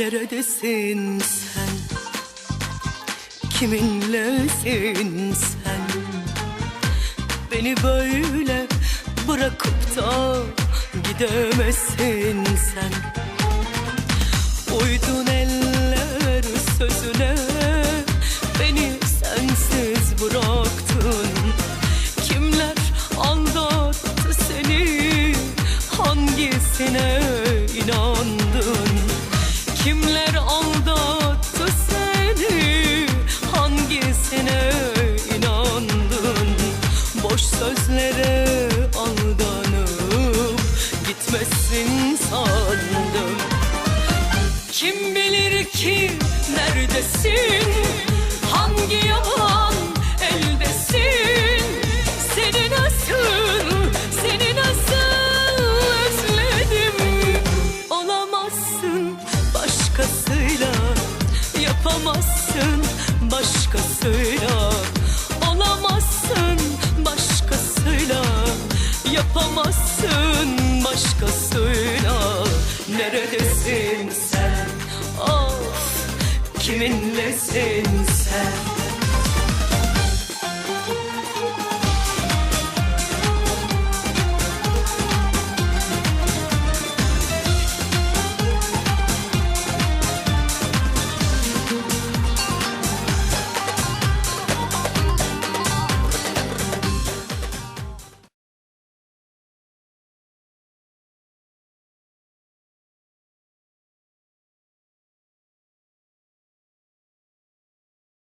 Kiminlesin sen? Kiminlesin sen? Beni böyle bırakıp da gidemezsin sen. Uydun eller sözüne Beni sensiz bıraktın Kimler aldattı seni Hangisine inandın Kimler aldattı seni? Hangisine inandın? Boş sözlere aldanıp Gitmezsin sandım. Kim bilir ki neredesin Yapamazsın başkasıyla Olamazsın başkasıyla Yapamazsın başkasıyla Neredesin sen? Of kiminlesin sen?